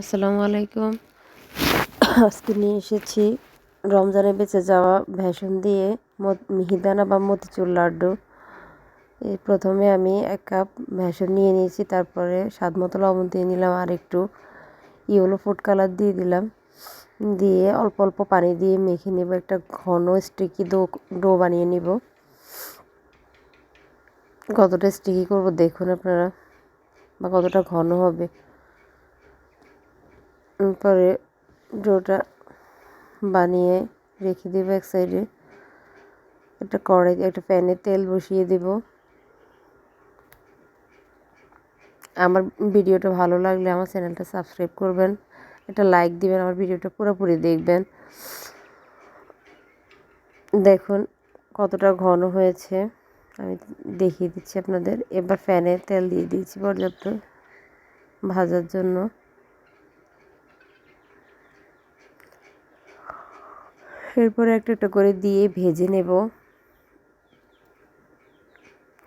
আসসালামু আলাইকুম। আজকে নিয়ে এসেছি রমজানে বেঁচে যাওয়া ভ্যাসন দিয়ে মিহিদানা বা মতিচুর লাড্ডু। প্রথমে আমি এক কাপ ভ্যাসন নিয়ে নিয়েছি, তারপরে স্বাদ মতো লবণ দিয়ে নিলাম, আর একটু ইয়েলো ফুড কালার দিয়ে দিলাম। দিয়ে অল্প অল্প পানি দিয়ে মেখে নেব, একটা ঘন স্টিকি ডো ডো বানিয়ে নিব। কতটা স্টিকি করব দেখুন আপনারা, বা কতটা ঘন হবে। পরে ডোটা বানিয়ে রেখে দেব এক সাইডে একটা কড়াই, একটা প্যানে তেল বসিয়ে দেব। আমার ভিডিওটা ভালো লাগলে আমার চ্যানেলটা সাবস্ক্রাইব করবেন, একটা লাইক দিবেন, আমার ভিডিওটা পুরোপুরি দেখবেন। দেখুন কতটা ঘন হয়েছে। আমি দেখিয়ে দিচ্ছি আপনাদের। এবার ফ্যানে তেল দিয়ে দিয়েছি পর্যাপ্ত ভাজার জন্য। এরপরে একটা একটা করে দিয়ে ভেজে নেব।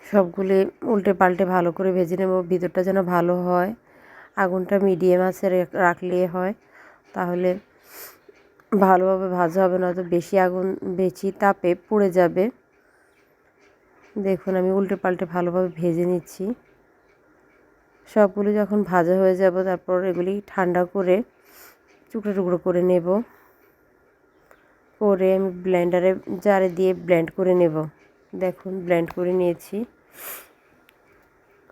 সবগুলি উল্টে পাল্টে ভালো করে ভেজে নেব, ভিতরটা যেন ভালো হয়। আগুনটা মিডিয়াম আছে রাখলে হয়। তাহলে ভালোভাবে ভাজা হবে, নয়তো বেশি আগুন, বেশি তাপে পুড়ে যাবে। দেখুন, আমি উল্টে পাল্টে ভালোভাবে ভেজে নিচ্ছি। সবগুলো যখন ভাজা হয়ে যাব, তারপর এগুলি ঠান্ডা করে টুকরো টুকরো করে নেব। করে আমি ব্লেন্ডারে জারে দিয়ে ব্লেন্ড করে নেব। দেখুন ব্লেন্ড করে নিয়েছি।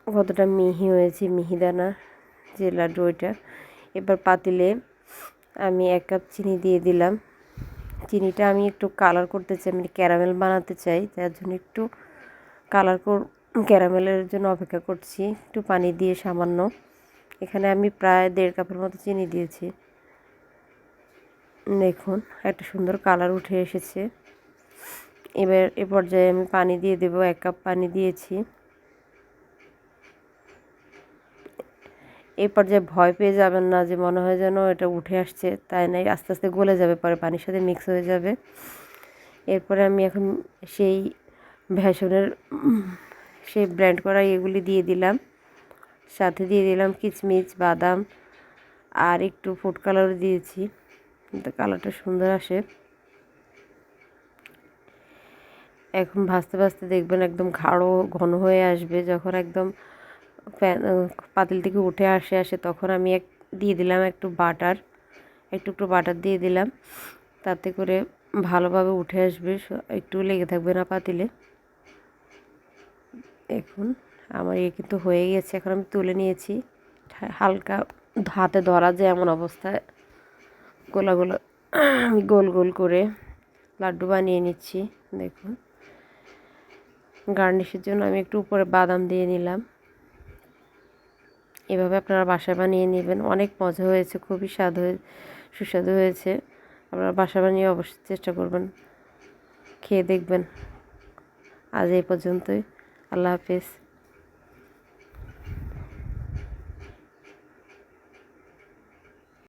কতটা মিহি হয়েছে মিহিদানা যে লাড্ডু ওইটা। এবার পাতিলে আমি এক কাপ চিনি দিয়ে দিলাম। চিনিটা আমি একটু কালার করতে চাই আমি ক্যারামেল বানাতে চাই তার জন্য একটু কালার ক্যারামেলের জন্য অপেক্ষা করছি। একটু পানি দিয়ে সামান্য। এখানে আমি প্রায় দেড় কাপের মতো চিনি দিয়েছি। দেখুন, একটা সুন্দর কালার উঠে এসেছে। এবার এ পর্যায়ে আমি পানি দিয়ে দেব, এক কাপ পানি দিয়েছি। এই পর্যায়ে ভয় পেয়ে যাবেন না যে মনে হয় যেন এটা উঠে আসছে, তাই নাই আস্তে আস্তে গলে যাবে, পরে পানির সাথে মিক্স হয়ে যাবে। এরপরে আমি এখন সেই ভ্যাসনের সেই ব্র্যান্ড করা এগুলি দিয়ে দিলাম। সাথে দিয়ে দিলাম কিচমিচ, বাদাম, আর একটু ফুড কালারও দিয়েছি। কালারটা সুন্দর আসে। এখন ভাজতে ভাজতে দেখবেন একদম ঘাড়ো ঘন হয়ে আসবে। যখন একদম প্যান, পাতিল থেকে উঠে আসে আসে তখন আমি এক, দিয়ে দিলাম একটু বাটার, একটু একটু বাটার দিয়ে দিলাম। তাতে করে ভালোভাবে উঠে আসবে। একটু লেগে থাকবে না পাতিলে। এখন আমার ইয়ে কিন্তু হয়ে গেছে। এখন আমি তুলে নিয়েছি। হালকা হাতে ধরা যায় এমন অবস্থায়। গোলাগুলো আমি গোল গোল করে লাড্ডু বানিয়ে নিচ্ছি, দেখুন। গার্নিশের জন্য আমি একটু উপরে বাদাম দিয়ে নিলাম। এভাবে আপনারা বাসা বানিয়ে নেবেন। অনেক মজা হয়েছে, খুবই স্বাদ হয়ে, সুস্বাদু হয়েছে। আপনারা বাসা বানিয়ে অবশ্যই চেষ্টা করবেন, খেয়ে দেখবেন। আজ এই পর্যন্তই। আল্লাহ হাফেজ।